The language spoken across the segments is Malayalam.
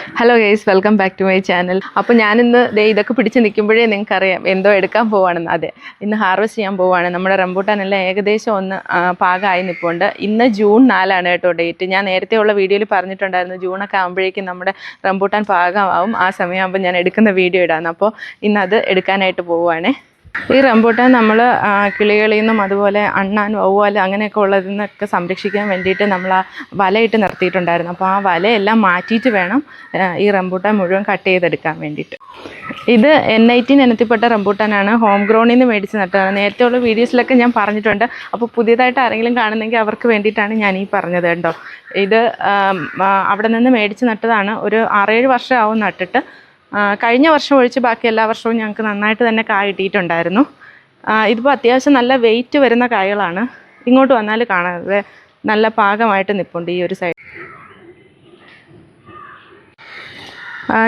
Hello guys welcome back to my channel അപ്പോൾ ഞാനിന്ന് ദേ ഇതൊക്കെ പിടിച്ച് നിൽക്കുമ്പോഴേ നിങ്ങൾക്ക് അറിയാം എന്തോ എടുക്കാൻ പോവാണെന്ന്. അതെ ഇന്ന് ഹാർവെസ്റ്റ് ചെയ്യാൻ പോവാണ്. നമ്മുടെ റംബൂട്ടാനെല്ലാം ഏകദേശം ഒന്ന് പാകമായി നിൽപ്പുണ്ട്. ഇന്ന് ജൂൺ നാലാണ് കേട്ടോ ഡേറ്റ് ഞാൻ നേരത്തെ ഉള്ള വീഡിയോയിൽ പറഞ്ഞിട്ടുണ്ടായിരുന്നു ജൂണൊക്കെ ആകുമ്പോഴേക്കും നമ്മുടെ റംബൂട്ടാൻ പാകമാവും. ആ സമയമാകുമ്പോൾ ഞാൻ എടുക്കുന്ന വീഡിയോ ഇടാന്ന്. അപ്പോൾ ഇന്നത് എടുക്കാനായിട്ട് പോവുകയാണേ ഈ റംബൂട്ടാൻ നമ്മൾ കിളികളിൽ നിന്നും അതുപോലെ അണ്ണാൻ വവ്വാൽ അങ്ങനെയൊക്കെ ഉള്ളതിൽ നിന്നൊക്കെ സംരക്ഷിക്കാൻ വേണ്ടിയിട്ട് നമ്മൾ ആ വലയിട്ട് നിർത്തിയിട്ടുണ്ടായിരുന്നു. അപ്പോൾ ആ വലയെല്ലാം മാറ്റിയിട്ട് വേണം ഈ റംബൂട്ടാൻ മുഴുവൻ കട്ട് ചെയ്തെടുക്കാൻ വേണ്ടിയിട്ട്. ഇത് എൻ ഐറ്റീൻ ഇനത്തിൽപ്പെട്ട റംബൂട്ടാനാണ്. ഹോം ഗ്രൗണ്ടിൽ നിന്ന് മേടിച്ച് നട്ടതാണ്. നേരത്തെ ഉള്ള വീഡിയോസിലൊക്കെ ഞാൻ പറഞ്ഞിട്ടുണ്ട്. അപ്പോൾ പുതിയതായിട്ട് ആരെങ്കിലും കാണുന്നെങ്കിൽ അവർക്ക് വേണ്ടിയിട്ടാണ് ഞാൻ ഈ പറഞ്ഞത് കേട്ടോ. ഇത് അവിടെ നിന്ന് മേടിച്ച് നട്ടതാണ്. ഒരു ആറേഴ് വർഷമാവും നട്ടിട്ട്. കഴിഞ്ഞ വർഷം ഒഴിച്ച് ബാക്കി എല്ലാ വർഷവും ഞങ്ങൾക്ക് നന്നായിട്ട് തന്നെ കായ കിട്ടിയിട്ടുണ്ടായിരുന്നു. ആ, ഇതിപ്പോൾ അത്യാവശ്യം നല്ല വെയിറ്റ് വരുന്ന കായകളാണ്. ഇങ്ങോട്ട് വന്നാൽ കാണാതെ നല്ല പാകമായിട്ട് നിൽപ്പുണ്ട് ഈ ഒരു സൈഡ്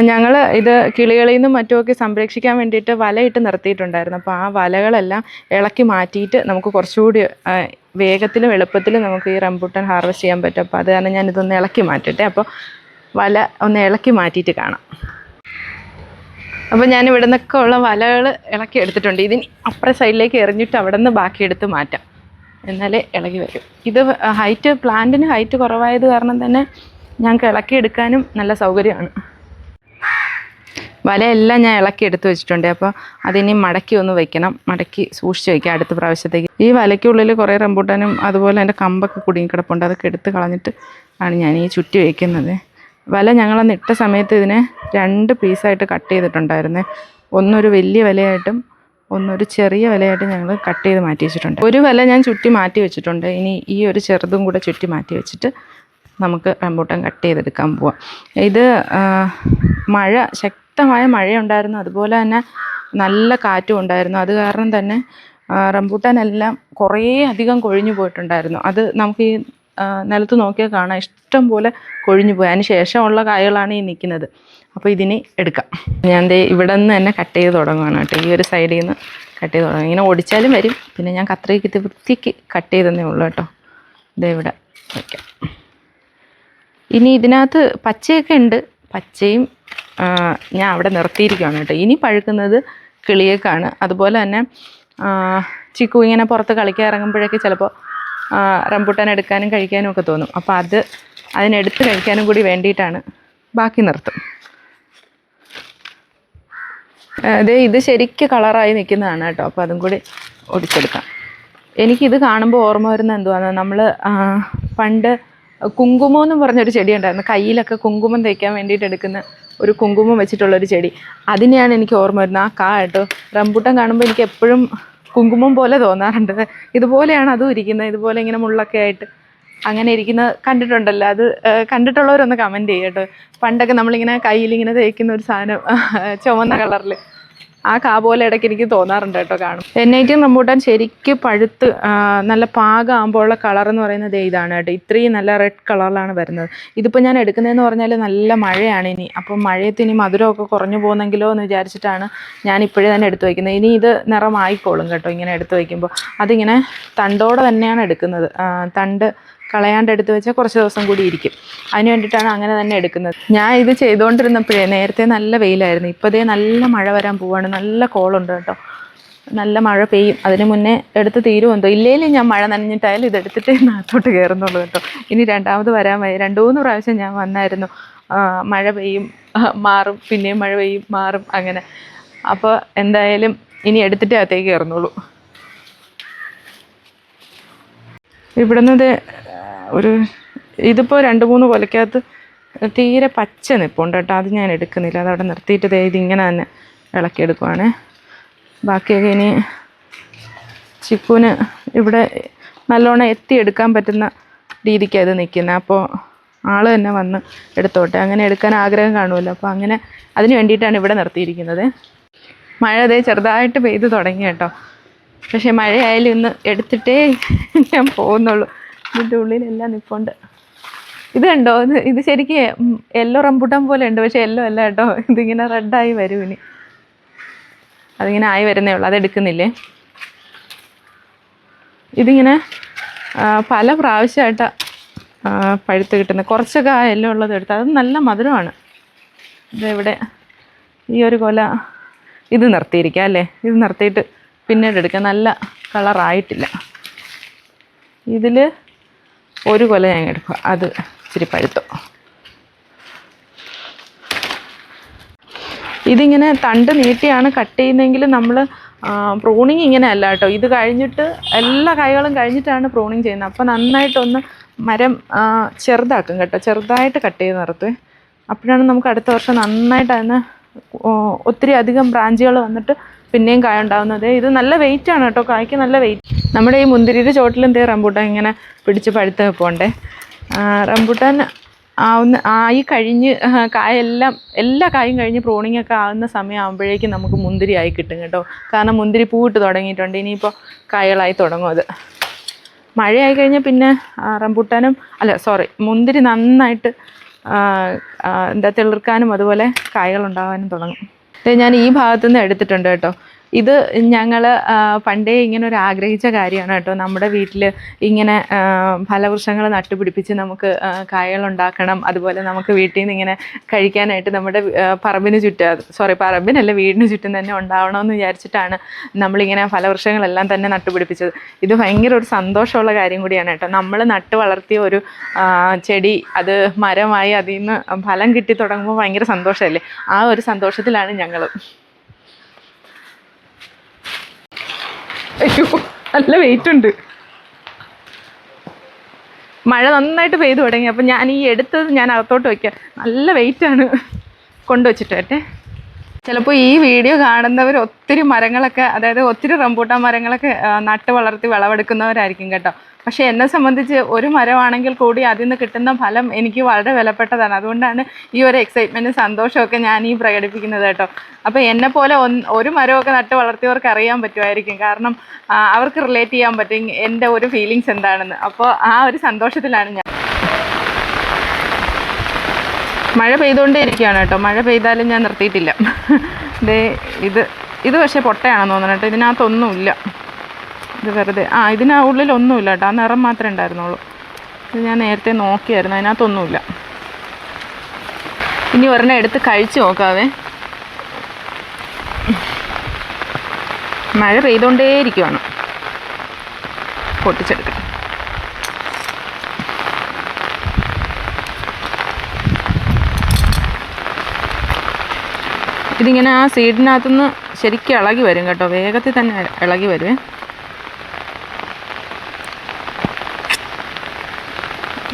ഞങ്ങൾ ഇത് കിളികളിൽ നിന്നും മറ്റുമൊക്കെ സംരക്ഷിക്കാൻ വേണ്ടിയിട്ട് വലയിട്ട് നിർത്തിയിട്ടുണ്ടായിരുന്നു. അപ്പോൾ ആ വലകളെല്ലാം ഇളക്കി മാറ്റിയിട്ട് നമുക്ക് കുറച്ചുകൂടി വേഗത്തിലും എളുപ്പത്തിലും നമുക്ക് ഈ റംബൂട്ടൻ ഹാർവെസ്റ്റ് ചെയ്യാൻ പറ്റും. അപ്പോൾ അത് കാരണം ഞാൻ ഇതൊന്ന് ഇളക്കി മാറ്റട്ടെ. അപ്പോൾ വല ഒന്ന് ഇളക്കി മാറ്റിയിട്ട് കാണാം. അപ്പോൾ ഞാൻ ഇവിടെ നിന്നൊക്കെ ഉള്ള വലകൾ ഇളക്കി എടുത്തിട്ടുണ്ട്. ഇതിന് അപ്പുറ സൈഡിലേക്ക് എറിഞ്ഞിട്ട് അവിടെ നിന്ന് ബാക്കി എടുത്ത് മാറ്റാം. എന്നാലേ ഇളകി വരും. ഇത് ഹൈറ്റ് പ്ലാന്റിന് ഹൈറ്റ് കുറവായത് കാരണം തന്നെ ഞങ്ങൾക്ക് ഇളക്കി എടുക്കാനും നല്ല സൗകര്യമാണ്. വലയെല്ലാം ഞാൻ ഇളക്കി എടുത്ത് വെച്ചിട്ടുണ്ട്. അപ്പോൾ അതിനി മടക്കി ഒന്ന് വെക്കണം. മടക്കി സൂക്ഷിച്ച് വയ്ക്കാം അടുത്ത പ്രാവശ്യത്തേക്ക്. ഈ വലയ്ക്കുള്ളിൽ കുറേ റംബൂട്ടാനും അതുപോലെ എന്റെ കമ്പൊക്കെ കുടുങ്ങിക്കിടപ്പുണ്ട് അതൊക്കെ എടുത്ത് കളഞ്ഞിട്ട് ആണ് ഞാൻ ഈ ചുറ്റി വയ്ക്കുന്നത് വല ഞങ്ങളന്ന് ഇട്ട സമയത്ത് ഇതിനെ രണ്ട് പീസായിട്ട് കട്ട് ചെയ്തിട്ടുണ്ടായിരുന്നേ. ഒന്നൊരു വലിയ വലയായിട്ടും ഒന്നൊരു ചെറിയ വലയായിട്ട് ഞങ്ങൾ കട്ട് ചെയ്ത് മാറ്റി വെച്ചിട്ടുണ്ട്. ഒരു വല ഞാൻ ചുറ്റി മാറ്റി വെച്ചിട്ടുണ്ട്. ഇനി ഈ ഒരു ചെറുതും കൂടെ ചുറ്റി മാറ്റി വെച്ചിട്ട് നമുക്ക് റംബൂട്ടാൻ കട്ട് ചെയ്തെടുക്കാൻ പോവാം. ഇത് മഴ ശക്തമായ മഴയുണ്ടായിരുന്നു. അതുപോലെ തന്നെ നല്ല കാറ്റും ഉണ്ടായിരുന്നു. അത് കാരണം തന്നെ റംബൂട്ടാനെല്ലാം കുറേ അധികം കൊഴിഞ്ഞു പോയിട്ടുണ്ടായിരുന്നു. അത് നമുക്ക് ഈ നിലത്ത് നോക്കിയാൽ കാണാം. ഇഷ്ടം പോലെ കൊഴിഞ്ഞു പോയി. അതിന് ശേഷമുള്ള കായകളാണ് ഈ നിൽക്കുന്നത്. അപ്പോൾ ഇതിന് എടുക്കാം. ഞാൻ ഇവിടെ നിന്ന് തന്നെ കട്ട് ചെയ്ത് തുടങ്ങുകയാണ് കേട്ടോ. ഈ ഒരു സൈഡിൽ നിന്ന് കട്ട് ചെയ്ത് തുടങ്ങും. ഇങ്ങനെ ഓടിച്ചാലും വരും. പിന്നെ ഞാൻ കത്രയ്ക്ക് വൃത്തിക്ക് കട്ട് ചെയ്തെന്നേ ഉള്ളൂ കേട്ടോ. ഇതേ ഇവിടെ വയ്ക്കാം ഇനി ഇതിനകത്ത് പച്ചയൊക്കെ ഉണ്ട്. പച്ചയും ഞാൻ അവിടെ നിർത്തിയിരിക്കുകയാണ് കേട്ടോ. ഇനി പഴുക്കുന്നത് കിളിയേക്കാണ്. അതുപോലെ തന്നെ ചിക്കു ഇങ്ങനെ പുറത്ത് കളിക്കാൻ ഇറങ്ങുമ്പോഴൊക്കെ ചിലപ്പോൾ റംബൂട്ടാൻ എടുക്കാനും കഴിക്കാനും ഒക്കെ തോന്നും. അപ്പോൾ അത് അതിനെടുത്ത് കഴിക്കാനും കൂടി വേണ്ടിയിട്ടാണ് ബാക്കി നിർത്തും. അതെ ഇത് ശരിക്കും കളറായി നിൽക്കുന്നതാണ് കേട്ടോ. അപ്പോൾ അതും കൂടി ഒടിച്ചെടുക്കാം. എനിക്കിത് കാണുമ്പോൾ ഓർമ്മ വരുന്ന എന്തുവാണ് നമ്മൾ പണ്ട് കുങ്കുമം എന്ന് പറഞ്ഞൊരു ചെടി ഉണ്ടായിരുന്നു. കയ്യിലൊക്കെ കുങ്കുമം തയ്ക്കാൻ വേണ്ടിയിട്ട് എടുക്കുന്ന ഒരു കുങ്കുമം വെച്ചിട്ടുള്ളൊരു ചെടി. അതിനെയാണ് എനിക്ക് ഓർമ്മ വരുന്നത്. ആ കാ കേട്ടോ. റംബൂട്ടൻ കാണുമ്പോൾ എനിക്ക് എപ്പോഴും കുങ്കുമം പോലെ തോന്നാറുണ്ട്. ഇതുപോലെയാണ് അതും ഇരിക്കുന്നത്. ഇതുപോലെ ഇങ്ങനെ മുള്ളൊക്കെ ആയിട്ട് അങ്ങനെ ഇരിക്കുന്നത് കണ്ടിട്ടുണ്ടല്ലോ. അത് കണ്ടിട്ടുള്ളവരൊന്ന് കമന്റ് ചെയ്യട്ടോ പണ്ടൊക്കെ നമ്മളിങ്ങനെ കയ്യിലിങ്ങനെ തേക്കുന്ന ഒരു സാധനം ചുവന്ന കളറിൽ ആ കാ പോലെ ഇടയ്ക്ക് എനിക്ക് തോന്നാറുണ്ട് കേട്ടോ കാണും. എൻ ഐ റംബൂട്ടാൻ ശരിക്ക് പഴുത്ത് നല്ല പാകമാകുമ്പോഴുള്ള കളർ എന്ന് പറയുന്നത് ഇതാണ് കേട്ടോ. ഇത്രയും നല്ല റെഡ് കളറിലാണ് വരുന്നത്. ഇതിപ്പോൾ ഞാൻ എടുക്കുന്നതെന്ന് പറഞ്ഞാൽ നല്ല മഴയാണ് ഇനി. അപ്പം മഴയത്ത് ഇനി മധുരമൊക്കെ കുറഞ്ഞു പോകുന്നെങ്കിലോ എന്ന് വിചാരിച്ചിട്ടാണ് ഞാൻ ഇപ്പോഴേ തന്നെ എടുത്ത് വയ്ക്കുന്നത് ഇനി ഇത് നിറമായിക്കോളും കേട്ടോ ഇങ്ങനെ എടുത്ത് വയ്ക്കുമ്പോൾ അതിങ്ങനെ തണ്ടോടെ തന്നെയാണ് എടുക്കുന്നത്. തണ്ട് കളയാണ്ട് എടുത്ത് വെച്ചാൽ കുറച്ച് ദിവസം കൂടി ഇരിക്കും. അതിന് വേണ്ടിയിട്ടാണ് അങ്ങനെ തന്നെ എടുക്കുന്നത്. ഞാൻ ഇത് ചെയ്തുകൊണ്ടിരുന്നപ്പോഴേ നേരത്തെ നല്ല വെയിലായിരുന്നു. ഇപ്പോഴേ നല്ല മഴ വരാൻ പോവാണ്. നല്ല കോളുണ്ട് കേട്ടോ. നല്ല മഴ പെയ്യും. അതിന് മുന്നേ എടുത്ത് തീരുമെന്തോ ഇല്ലേലും ഞാൻ മഴ നനഞ്ഞിട്ടായാലും ഇതെടുത്തിട്ടേ നാത്തോട്ട് കയറുന്നുള്ളൂ കേട്ടോ. ഇനി രണ്ടാമത് വരാൻ വയ്യ രണ്ട് മൂന്ന് പ്രാവശ്യം ഞാൻ വന്നായിരുന്നു. മഴ പെയ്യും മാറും. പിന്നെയും മഴ പെയ്യും മാറും അങ്ങനെ. അപ്പോൾ എന്തായാലും ഇനി എടുത്തിട്ടേ അകത്തേക്ക് കയറുന്നുള്ളൂ ഇവിടുന്ന് ഒരു ഇതിപ്പോൾ രണ്ട് മൂന്ന് കൊലക്കകത്ത് തീരെ പച്ച നിൽപ്പുണ്ട് കേട്ടോ. അത് ഞാൻ എടുക്കുന്നില്ല. അത് അവിടെ നിർത്തിയിട്ട് ദേ ഇതിങ്ങനെ തന്നെ ഇളക്കിയെടുക്കുവാണേ. ബാക്കിയൊക്കെ ഇനി ചിക്കുന് ഇവിടെ നല്ലോണം എത്തിയെടുക്കാൻ പറ്റുന്ന രീതിക്കാണ് ഇത് നിൽക്കുന്നത് അപ്പോൾ ആൾ തന്നെ വന്ന് എടുത്തോട്ടെ. അങ്ങനെ എടുക്കാൻ ആഗ്രഹം കാണുമല്ലോ. അപ്പോൾ അങ്ങനെ അതിന് വേണ്ടിയിട്ടാണ് ഇവിടെ നിർത്തിയിരിക്കുന്നത്. മഴ അതേ ചെറുതായിട്ട് പെയ്ത് തുടങ്ങി കേട്ടോ. പക്ഷേ മഴയായാലും ഇന്ന് എടുത്തിട്ടേ ഞാൻ പോകുന്നുള്ളൂ. ഇതിന്റെ ഉള്ളിലെല്ലാം നിൽപ്പുണ്ട് ഇത് കണ്ടോ? ഇത് ശരിക്കും യെല്ലോ റംബുട്ടാൻ പോലെ ഉണ്ട്. പക്ഷേ യെല്ലോ അല്ല കേട്ടോ. ഇതിങ്ങനെ റെഡായി വരും ഇനി. അതിങ്ങനെ ആയി വരുന്നേ ഉള്ളൂ. അതെടുക്കുന്നില്ലേ ഇതിങ്ങനെ പല പ്രാവശ്യമായിട്ടാണ് പഴുത്ത് കിട്ടുന്നത്. കുറച്ചൊക്കെ ആ യെല്ലോ ഉള്ളത് എടുത്ത്. അത് നല്ല മധുരമാണ്. ഇതെവിടെ ഈ ഒരു കൊല ഇത് നിർത്തിയിരിക്കുക അല്ലേ? ഇത് നിർത്തിയിട്ട് പിന്നീട് എടുക്കുക നല്ല കളറായിട്ടില്ല. ഇതിൽ ഒരു കൊല ഞാൻ എടുക്കുക അത് ഇച്ചിരി പഴുത്തു. ഇതിങ്ങനെ തണ്ട് നീട്ടിയാണ് കട്ട് ചെയ്യുന്നതെങ്കിൽ നമ്മൾ പ്രൂണിങ് ഇങ്ങനെ അല്ല കേട്ടോ. ഇത് കഴിഞ്ഞിട്ട് എല്ലാ കൈകളും കഴിഞ്ഞിട്ടാണ് പ്രൂണിങ് ചെയ്യുന്നത്. അപ്പോൾ നന്നായിട്ടൊന്ന് മരം ചെറുതാക്കും കേട്ടോ. ചെറുതായിട്ട് കട്ട് ചെയ്ത് നിർത്തുവേ അപ്പോഴാണ് നമുക്ക് അടുത്ത വർഷം നന്നായിട്ട് അതിന് ഒത്തിരി അധികം ബ്രാഞ്ചുകൾ വന്നിട്ട് പിന്നെയും കായ ഉണ്ടാകുന്നത് ഇത് നല്ല വെയിറ്റ് ആണ് കേട്ടോ. കായ്ക്ക് നല്ല വെയിറ്റ് നമ്മുടെ ഈ മുന്തിരിയുടെ ചോട്ടിൽ എന്തേ റംബൂട്ടാൻ ഇങ്ങനെ പിടിച്ച് പഴുത്ത് പോകണ്ടേ റംബൂട്ടാൻ ആവുന്ന ആയി കഴിഞ്ഞ് കായെല്ലാം എല്ലാ കായും കഴിഞ്ഞ് പ്രോണിങ് ഒക്കെ ആവുന്ന സമയമാകുമ്പോഴേക്കും നമുക്ക് മുന്തിരി ആയി കിട്ടും കേട്ടോ. കാരണം മുന്തിരി പൂവിട്ട് തുടങ്ങിയിട്ടുണ്ട്. ഇനിയിപ്പോൾ കായകളായി തുടങ്ങും അത്. മഴയായി കഴിഞ്ഞാൽ പിന്നെ റംബൂട്ടാനും അല്ല സോറി മുന്തിരി നന്നായിട്ട് എന്താ തെളിർക്കാനും അതുപോലെ കായകൾ ഉണ്ടാകാനും തുടങ്ങും. ഞാൻ ഈ ഭാഗത്തു നിന്ന് എടുത്തിട്ടുണ്ട് കേട്ടോ. ഇത് ഞങ്ങൾ പണ്ടേ ഇങ്ങനെ ഒരു ആഗ്രഹിച്ച കാര്യമാണ് കേട്ടോ. നമ്മുടെ വീട്ടിൽ ഇങ്ങനെ ഫലവൃക്ഷങ്ങൾ നട്ടുപിടിപ്പിച്ച് നമുക്ക് കായകളുണ്ടാക്കണം. അതുപോലെ നമുക്ക് വീട്ടിൽ നിന്ന് ഇങ്ങനെ കഴിക്കാനായിട്ട് നമ്മുടെ പറമ്പിന് ചുറ്റും സോറി പറമ്പിനല്ല വീടിന് ചുറ്റും തന്നെ ഉണ്ടാവണമെന്ന് വിചാരിച്ചിട്ടാണ് നമ്മളിങ്ങനെ ഫലവൃക്ഷങ്ങളെല്ലാം തന്നെ നട്ടുപിടിപ്പിച്ചത്. ഇത് ഭയങ്കര ഒരു സന്തോഷമുള്ള കാര്യം കൂടിയാണ് കേട്ടോ. നമ്മൾ നട്ട് വളർത്തിയ ഒരു ചെടി അത് മരമായി അതിൽ നിന്ന് ഫലം കിട്ടി തുടങ്ങുമ്പോൾ ഭയങ്കര സന്തോഷമല്ലേ? ആ ഒരു സന്തോഷത്തിലാണ് ഞങ്ങൾ അയ്യോ നല്ല വെയിറ്റ് ഉണ്ട്. മഴ നന്നായിട്ട് പെയ്തു തുടങ്ങി. അപ്പം ഞാൻ ഈ എടുത്തത് ഞാൻ അകത്തോട്ട് വയ്ക്കാം നല്ല വെയിറ്റാണ് കൊണ്ടുവച്ചിട്ടേ ചിലപ്പോൾ ഈ വീഡിയോ കാണുന്നവർ ഒത്തിരി മരങ്ങളൊക്കെ അതായത് ഒത്തിരി റംബൂട്ടാൻ മരങ്ങളൊക്കെ നട്ട് വളർത്തി വിളവെടുക്കുന്നവരായിരിക്കും കേട്ടോ. പക്ഷേ എന്നെ സംബന്ധിച്ച് ഒരു മരമാണെങ്കിൽ കൂടി അതിൽ നിന്ന് കിട്ടുന്ന ഫലം എനിക്ക് വളരെ വിലപ്പെട്ടതാണ്. അതുകൊണ്ടാണ് ഈ ഒരു എക്സൈറ്റ്മെന്റും സന്തോഷമൊക്കെ ഞാൻ ഈ പ്രകടിപ്പിക്കുന്നത് കേട്ടോ. അപ്പോൾ എന്നെ പോലെ ഒന്ന് ഒരു മരമൊക്കെ നട്ട് വളർത്തിയവർക്ക് അറിയാൻ പറ്റുമായിരിക്കും. കാരണം അവർക്ക് റിലേറ്റ് ചെയ്യാൻ പറ്റും എന്റെ ഒരു ഫീലിങ്സ് എന്താണെന്ന്. അപ്പോൾ ആ ഒരു സന്തോഷത്തിലാണ് ഞാൻ. മഴ പെയ്തുകൊണ്ടേ ഇരിക്കുകയാണ് കേട്ടോ. മഴ പെയ്താലും ഞാൻ നിർത്തിയിട്ടില്ല. ഇത് ഇത് പക്ഷേ പൊട്ടയാണെന്ന് തോന്നുന്നു കേട്ടോ. ഇതിനകത്തൊന്നുമില്ല. ഇത് വെറുതെ ആ ഇതിന് ഉള്ളിലൊന്നുമില്ല കേട്ടോ. ആ നിറം മാത്രമേ ഉണ്ടായിരുന്നുള്ളൂ. ഇത് ഞാൻ നേരത്തെ നോക്കിയായിരുന്നു. അതിനകത്തൊന്നുമില്ല. ഇനി ഒരെണ്ണം എടുത്ത് കഴിച്ചു നോക്കാവേ. മഴ പെയ്തുകൊണ്ടേ ഇരിക്കുവാണ് പൊട്ടിച്ചെടുക്കാം ഇതിങ്ങനെ ആ സീഡിനകത്തുനിന്ന് ശരിക്കും ഇളകി വരും കേട്ടോ. വേഗത്തിൽ തന്നെ ഇളകി വരുവേ.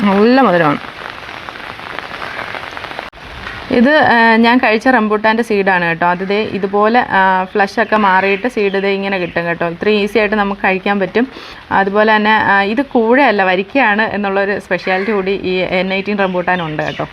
നല്ല മധുരമാണ്. ഇത് ഞാൻ കഴിച്ച റംബൂട്ടാന്റെ സീഡാണ് കേട്ടോ. അത് ഇതുപോലെ ഫ്ലഷൊക്കെ മാറിയിട്ട് സീഡ് ദേ ഇങ്ങനെ കിട്ടും കേട്ടോ. ഇത്രയും ഈസി ആയിട്ട് നമുക്ക് കഴിക്കാൻ പറ്റും. അതുപോലെ തന്നെ ഇത് കൂഴയല്ല വരിക്കയാണ് എന്നുള്ളൊരു സ്പെഷ്യാലിറ്റി കൂടി ഈ എൻ എയ്റ്റീൻ റംബൂട്ടാനുണ്ട് കേട്ടോ.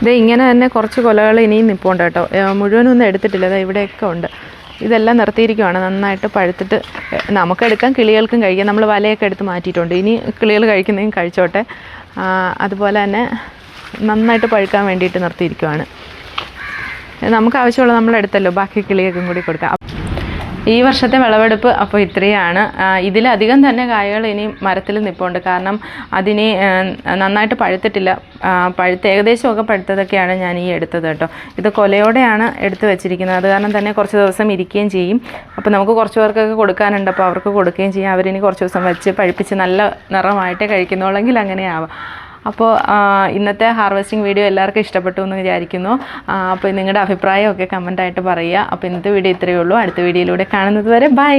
ഇത് ഇങ്ങനെ തന്നെ കുറച്ച് കൊലകൾ ഇനിയും നിൽപ്പുണ്ട് കേട്ടോ. മുഴുവനൊന്നും എടുത്തിട്ടില്ല. അതാ ഇവിടെയൊക്കെ ഉണ്ട്. ഇതെല്ലാം നിർത്തിയിരിക്കുവാണ്. നന്നായിട്ട് പഴുത്തിട്ട് നമുക്കെടുക്കാം. കിളികൾക്കും കഴിക്കാം. നമ്മൾ വലയൊക്കെ എടുത്ത് മാറ്റിയിട്ടുണ്ട്. ഇനി കിളികൾ കഴിക്കുന്നതും കഴിച്ചോട്ടെ. അതുപോലെ തന്നെ നന്നായിട്ട് പഴുക്കാൻ വേണ്ടിയിട്ട് നിർത്തിയിരിക്കുവാണ്. നമുക്ക് ആവശ്യമുള്ള നമ്മളെടുത്തല്ലോ. ബാക്കി കിളികൾക്കും കൂടി കൊടുക്കാം. ഈ വർഷത്തെ വിളവെടുപ്പ് അപ്പോൾ ഇത്രയാണ്. ഇതിലധികം തന്നെ കായകൾ ഇനി മരത്തിൽ നിൽപ്പുണ്ട് കാരണം അതിനെ നന്നായിട്ട് പഴുത്തിട്ടില്ല. പഴുത്ത് ഏകദേശമൊക്കെ പഴുത്തതൊക്കെയാണ് ഞാൻ ഈ എടുത്തത് കേട്ടോ. ഇത് കൊലയോടെയാണ് എടുത്ത് വെച്ചിരിക്കുന്നത്. അത് കാരണം തന്നെ കുറച്ച് ദിവസം ഇരിക്കുകയും ചെയ്യും. അപ്പോൾ നമുക്ക് കുറച്ച് പേർക്കൊക്കെ കൊടുക്കാനുണ്ട്. അപ്പോൾ അവർക്ക് കൊടുക്കുകയും ചെയ്യാം. അവരിനി കുറച്ച് ദിവസം വെച്ച് പഴുപ്പിച്ച് നല്ല നിറമായിട്ടേ കഴിക്കുന്നുള്ളെങ്കിൽ അങ്ങനെ ആവാം അപ്പോൾ ഇന്നത്തെ ഹാർവെസ്റ്റിംഗ് വീഡിയോ എല്ലാവർക്കും ഇഷ്ടപ്പെട്ടു എന്ന് വിചാരിക്കുന്നു. അപ്പോൾ നിങ്ങളുടെ അഭിപ്രായമൊക്കെ കമന്റായിട്ട് പറയുക. അപ്പോൾ ഇന്നത്തെ വീഡിയോ ഇത്രയേ ഉള്ളൂ. അടുത്ത വീഡിയോയിലൂടെ കാണുന്നത് വരെ ബൈ.